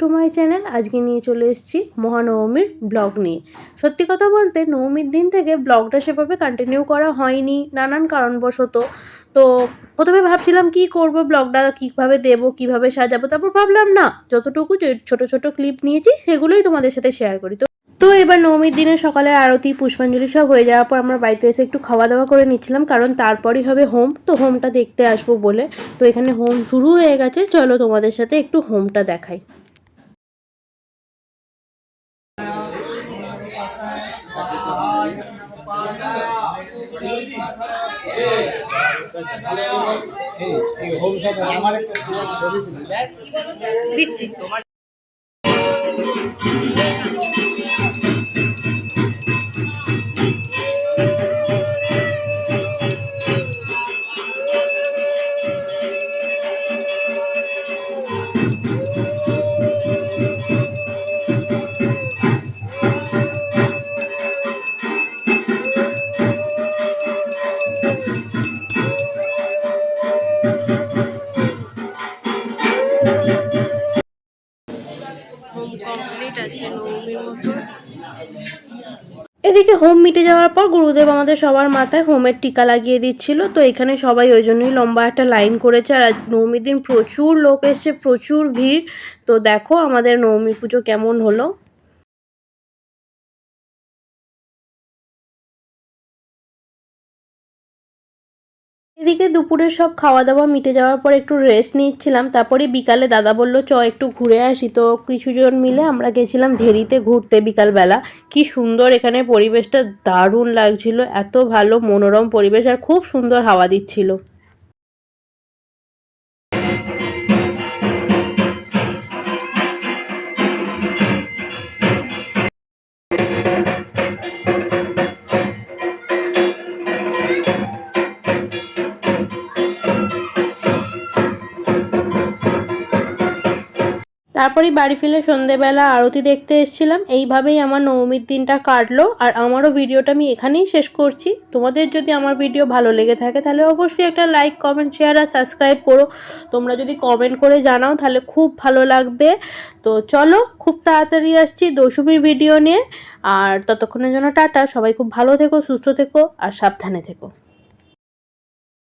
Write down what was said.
Two my channel আজকে নিয়ে চলে এসেছি মহানবমীর ব্লগ নিয়ে। সত্যি কথা বলতে নবমীর দিন থেকে ব্লগটা সেভাবে কন্টিনিউ করা হয়নি, নানান কারণবশত। তো প্রথমে ভাবছিলাম কি করব ব্লগটা কীভাবে দেব, কীভাবে সাজাবো, তারপর ভাবলাম না, যতটুকু ছোট ছোট ক্লিপ নিয়েছি, সেগুলোই তোমাদের সাথে শেয়ার করি। তো তো এবার নবমীর দিনে সকালের আরতি পুষ্পাঞ্জলি সব হয়ে যাওয়ার পর আমরা বাড়িতে এসে একটু খাওয়া দাওয়া করে নিচ্ছিলাম কারণ তারপরই হবে হোম। তো হোমটা দেখতে আসব বলে। তো এখানে হোম শুরু হয়ে গেছে। চলো তোমাদের সাথে একটু হোমটা দেখাই। এই হোম শপে আমার একটা ছবি দিবি দেখ দিচ্ছি হোম এদিকে হোম মিটে যাওয়ার পর গুরুদেব আমাদের সবার মাথায় হোমের টিকা লাগিয়ে দিচ্ছিল। তো এখানে সবাই ওই জন্যই লম্বা একটা লাইন করেছে। আর নবমীর দিন প্রচুর লোক এসছে, প্রচুর ভিড়। তো দেখো আমাদের নবমী পুজো কেমন হলো। এদিকে দুপুরে সব খাওয়া দাওয়া মিটে যাওয়ার পর একটু রেস্ট নিচ্ছিলাম। তারপরে বিকালে দাদা বলল, চ, একটু ঘুরে আসি। তো কিছুজন মিলে আমরা গেছিলাম ধেরিতে ঘুরতে বিকালবেলা। কি সুন্দর এখানে পরিবেশটা, দারুণ লাগছিল। এত ভালো, মনোরম পরিবেশ আর খুব সুন্দর হাওয়া দিচ্ছিল। তারপরে বাড়ি ফিরে সন্ধেবেলা আরতি দেখতে এসেছিলাম। এইভাবেই আমার নবমীর দিনটা কাটলো। আর আমারও ভিডিওটা আমি এখানেই শেষ করছি। তোমাদের যদি আমার ভিডিও ভালো লেগে থাকে, তাহলে অবশ্যই একটা লাইক কমেন্ট শেয়ার আর সাবস্ক্রাইব করো। তোমরা যদি কমেন্ট করে জানাও, তাহলে খুব ভালো লাগবে। তো চলো, খুব তাড়াতাড়ি আসছি দৌসুমির ভিডিও নিয়ে। আর ততক্ষণের জন্য টাটা। সবাই খুব ভালো থেকো, সুস্থ থেকো আর সাবধানে থেকো।